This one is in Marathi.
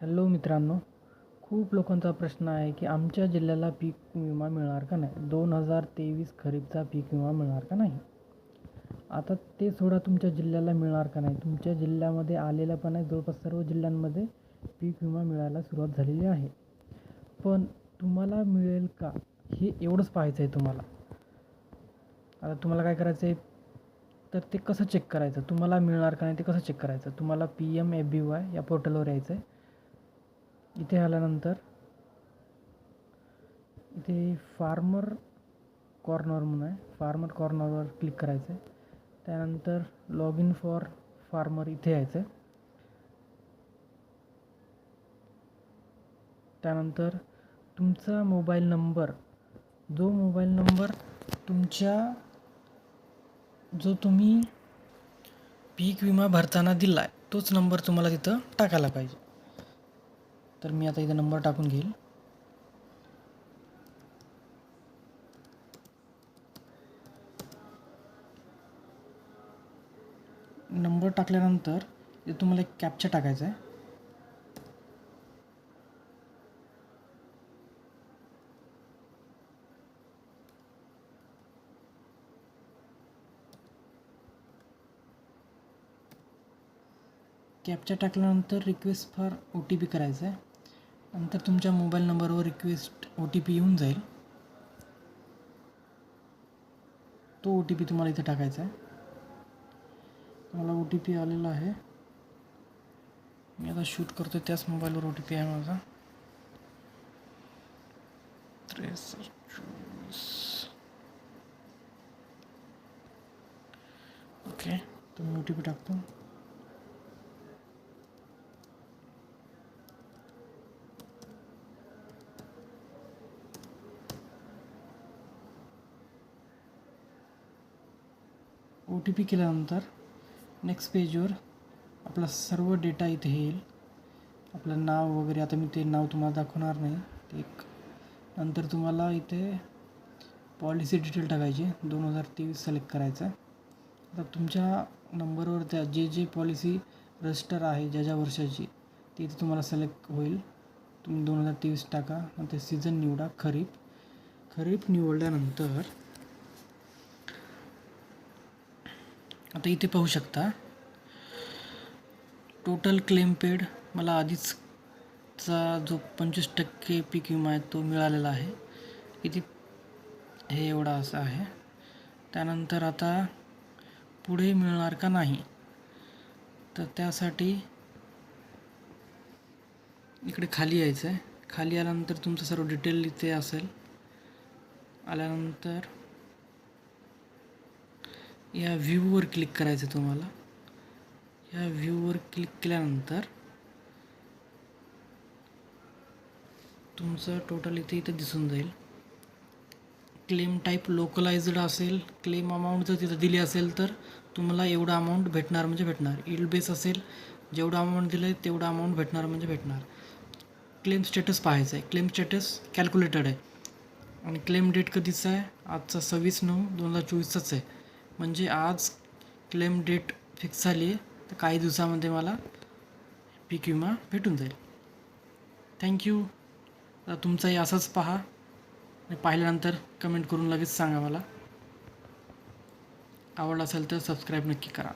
हॅलो मित्रांनो खूप लोकांचा प्रश्न आहे की आमच्या जिल्ह्याला पीक विमा मिळणार का नाही? दोन हजार तेवीस खरीपचा पीक विमा मिळणार का नाही? आता ते सोडा तुमच्या जिल्ह्याला मिळणार का नाही? तुमच्या जिल्ह्यामध्ये आलेला पण आहे जवळपास सर्व जिल्ह्यांमध्ये पीक विमा मिळायला सुरुवात झालेली आहे. पण तुम्हाला मिळेल का? हे एवढंच पाहायचं आहे तुम्हाला. आता तुम्हाला काय करायचं आहे तर ते कसं चेक करायचं? तुम्हाला मिळणार का नाही ते कसं चेक करायचं? तुम्हाला P M F B Y या पोर्टलवर यायचं आहे इथे आल्यानंतर इथे फार्मर कॉर्नर म्हणून आहे. फार्मर कॉर्नरवर क्लिक करायचं आहे त्यानंतर लॉग इन फॉर फार्मर इथे यायचं आहे त्यानंतर तुमचा मोबाईल नंबर जो मोबाईल नंबर तुमच्या जो तुम्ही पीक विमा भरताना दिला आहे तोच नंबर तुम्हाला तिथं टाकायला पाहिजे. तर मी आता इथं नंबर टाकून घेईल. नंबर टाकल्यानंतर इथे तुम्हाला एक कॅप्चा टाकायचा आहे. कॅप्चा टाकल्यानंतर request for O T P करायचं आहे. नंतर तुमच्या मोबाईल नंबरवर रिक्वेस्ट ओ टी पी येऊन जाईल. तो ओ टी पी तुम्हाला इथे टाकायचा आहे. मला ओ टी पी आलेला आहे. मी आता शूट करतो त्याच मोबाईलवर ओ टी पी आहे माझा. त्रेसष्ट चोवीस. ओके तर मी ओ टी पी टाकतो. ओ टी पी केल्यानंतर नेक्स्ट पेजवर आपला सर्व डेटा इथे येईल. आपलं नाव वगैरे आता मी ते नाव तुम्हाला दाखवणार नाही. ते एक नंतर तुम्हाला इथे पॉलिसी डिटेल टाकायची. दोन हजार तेवीस सिलेक्ट करायचं. आता तुमच्या नंबरवर त्या जे जे पॉलिसी रजिस्टर आहे ज्या ज्या वर्षाची ती इथे तुम्हाला सिलेक्ट होईल. तुम्ही दोन हजार तेवीस टाका. नंतर सीझन निवडा. खरीप. खरीप निवडल्यानंतर आता इथे पाहू शकता. टोटल क्लेम पेड मला आधीच चा जो पंचवीस टक्के पीक विमा आहे तो मिळालेला आहे. किती? हे एवढा असं आहे. त्यानंतर आता पुढे मिळणार का नाही? तर त्यासाठी इकडे खाली यायचं आहे खाली आल्यानंतर तुमचं सर्व डिटेल इथे असेल. आल्यानंतर या व्ह्यूवर क्लिक करायचं तुम्हाला. या व्ह्यूवर क्लिक केल्यानंतर तुमचं टोटल इथे इथं दिसून जाईल. क्लेम टाईप लोकलाइज्ड असेल क्लेम अमाऊंट जर तिथं दिली असेल तर तुम्हाला एवढा अमाऊंट भेटणार म्हणजे भेटणार. इल्ड बेस असेल जेवढं अमाऊंट दिलं आहे तेवढं अमाऊंट भेटणार म्हणजे भेटणार. क्लेम स्टेटस पाहायचं आहे. क्लेम स्टेटस कॅल्क्युलेटेड आहे. आणि क्लेम डेट कधीचा आहे? आजचा सव्वीस नऊ दोन हजार चोवीसचाच आहे. म्हणजे आज क्लेम डेट फिक्स झाली आहे. तर काही दिवसामध्ये मला पीक विमा भेटून जाईल. थँक्यू तुमचाही असाच पहा. आणि पाहिल्यानंतर कमेंट करून लगेच सांगा मला. आवडला असेल तर सबस्क्राईब नक्की करा.